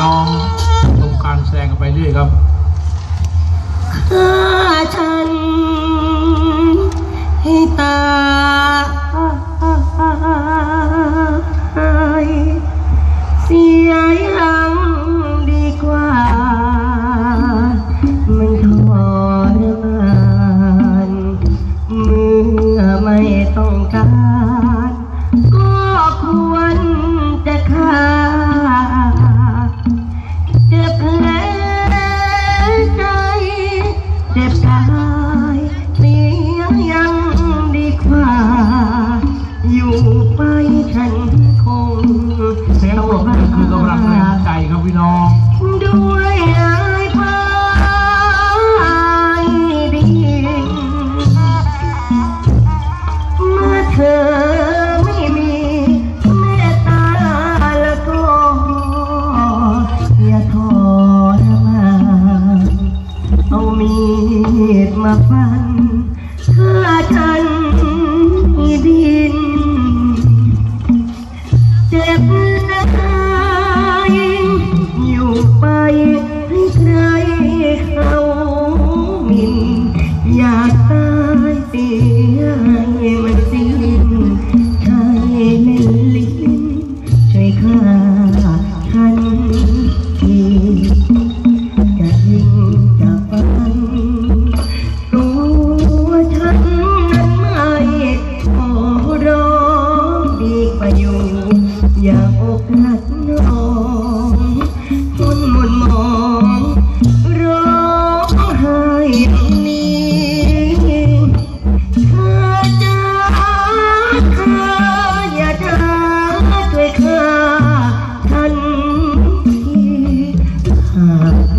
น้องชมการแสดงกันไปเรื่อยครับข้าฉันให้ตา I'm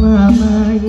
mama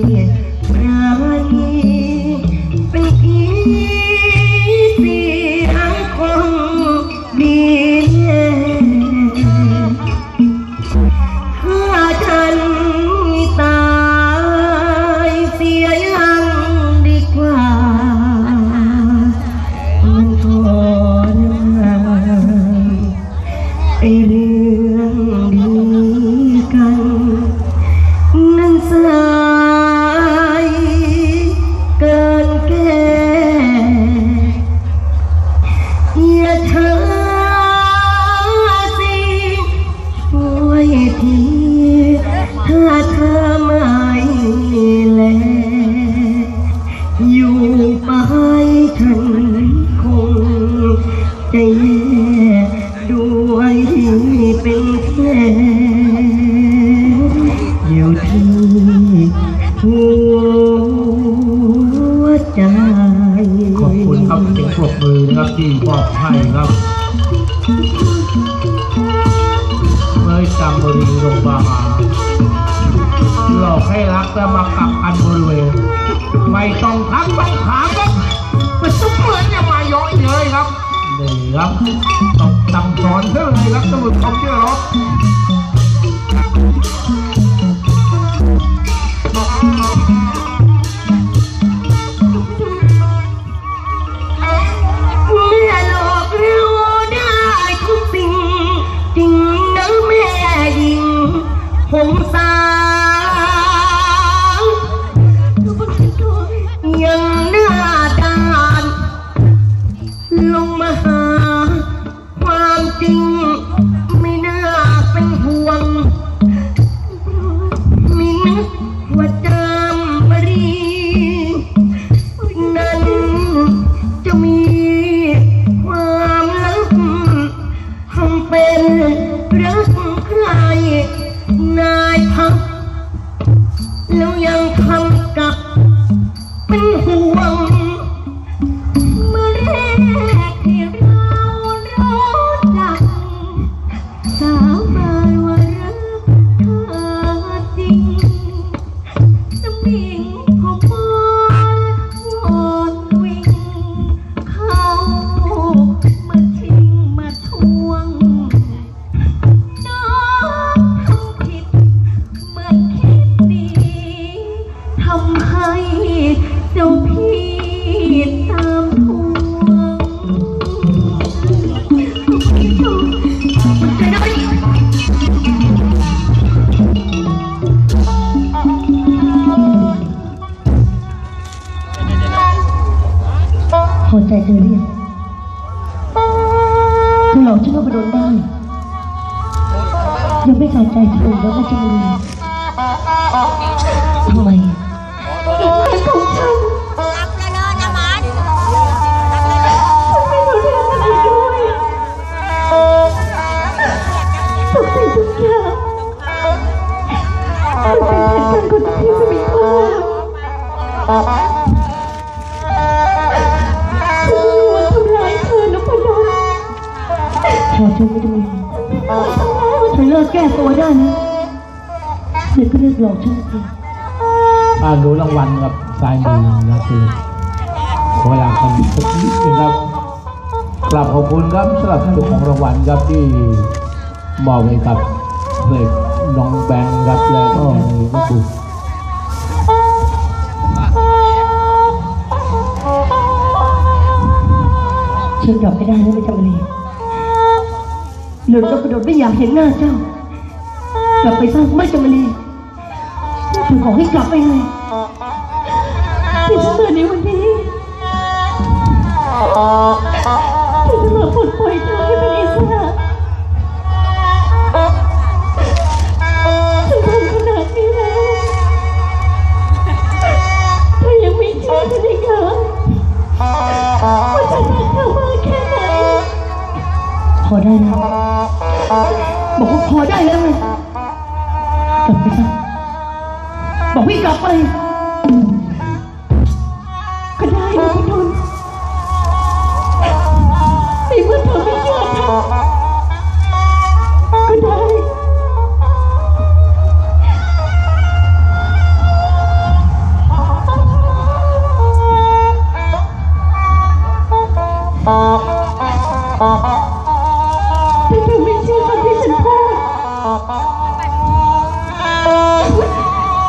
ด้วยเป็นแค่อยู่ที่หัวใจ ขอบคุณครับเสียงปรบมือนะครับที่มอบให้ครับเมื่อจำบริโรงพยาบาลหลอกให้รักแต่มากับอันบริเวณไม่ต้องทักต้องถามก็ไบมันสุดเหมือนจะมาย้อยเลยครับ ได้รับตกตังสอนเท่าไรรับสมุดคอมพิวเตอร์ ยังไม่ขาดใจเธอแล้วก็จะมีทำไมอีกแฟนของฉันรับเลยเนอะนะมันไม่รู้เรื่องอะไรด้วยทุกสิ่งทุกอย่างมันเป็นเหตุการณ์คนที่จะมีความฉันรู้ว่าทำร้ายเธอนพดลพอฉันไม่ได้ แก้ตัวได้นะเธอก็เลิกหลอกฉันสิอ่าดูรางวัลกับสายมือนะคือเวลาคนสักนิดนึงครับกลับขอบคุณครับสำหรับท่านผู้ของรางวัลครับที่มอบให้กับเพลงน้องแบงค์ครับแล้วก็ลูกบุกฉันกลับไม่ได้แล้วไม่จำเลยหลุดก็กระโดดไม่อยากเห็นหน้าเจ้า กลับไปซะไม่จำเลยฉันขอให้กลับไปเลยที่ฉันมาในวันนี้ที่ฉันมาปลดปล่อยเธอให้เป็นอิสระฉันทำขนาดนี้แล้วเธอยังไม่เชื่อฉันอีกเหรอว่าฉันรักเธอมากแค่ไหนพอได้แล้วบอกว่าพอได้แล้วไง กลับไปซะบอกให้กลับไป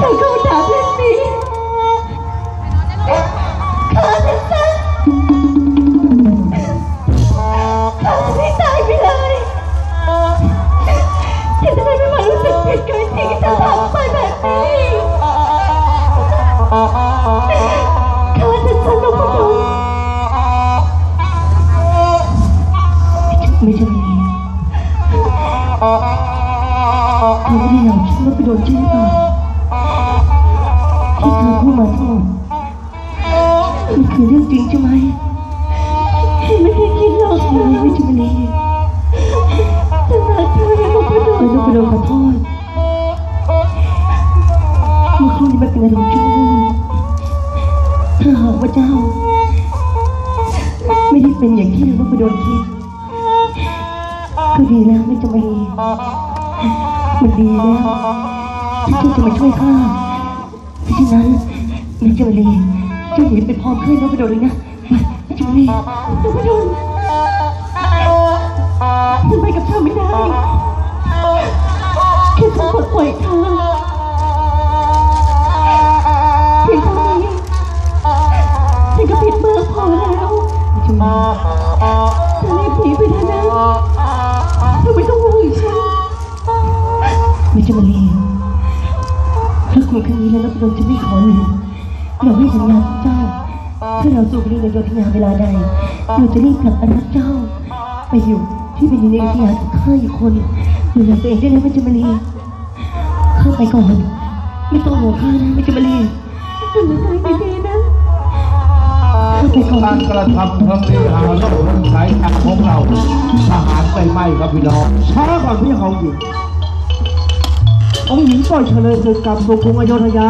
เธอก็ถามเรื่องนี้ฆ่าฉันซะฆ่าฉันให้ตายไปเลยฉันจะได้ไม่มารู้สึกผิดกับสิ่งที่เธอทำไปแบบนี้ฆ่าฉันซะนพดลไม่ใช่ไม่ดีเธอไม่ได้หลอกฉันว่าไปโดนใช่หรือเปล่า คือเรื่องจริงใช่ไหมไม่ได้คิดหรอกเลยไม่ใช่ไม่ดีฉันรักเธอแล้วก็ไปโดนแล้วไปโดนขอโทษเมื่อครู่นี้มันเป็นอารมณ์ชั่ววูบถ้าหากว่าเจ้า ไม่ได้เป็นอย่างที่เราไปโดนคิดก็ดีแล้วไม่จะมีมันดีแล้วที่เจ้าจะมาช่วยข้าเพราะฉะนั้น ไม่จะมาดีเจ้าหนีไปพร้อเพื่อนแล้วไปโดนเลยนะไม่จะมาดีจะไปโดนฉันไปกับเธอไม่ได้แค่ฉันปลดปล่อยเธอเพียงเท่านี้ฉันก็ผิดมากพอแล้วไม่จะมาเธอรีบหนีไปเถอะนะเธอไม่ต้องห่วงฉันไม่จะมาเลียถ้าคุณครั้งนี้แล้วนักดนจะไม่ขอหนี เราให้สัญญากับเจ้าถ้าเราสู่ไปในโยธยาเวลาใดเราจะรีบกลับอนัดเจ้า ไปอยู่ที่เป็นในโยธยากับข้าอีกคนดูแลตัวเองได้แล้วไม่จะมาเลียข้าไปก่อนไม่ต้องห่วงข้านะไม่จะมาเลียดูแลตัวเองดีๆนะข้าไปก่อนการกระทำครั้งนี้หาว่าคนใช้ทางของเราทหารไปไหม้ครับพี่น้องช้าก่อนพี่ของหญิงองค์หญิงปล่อยเฉลยศึกกลับสู่กรุงอโยธยา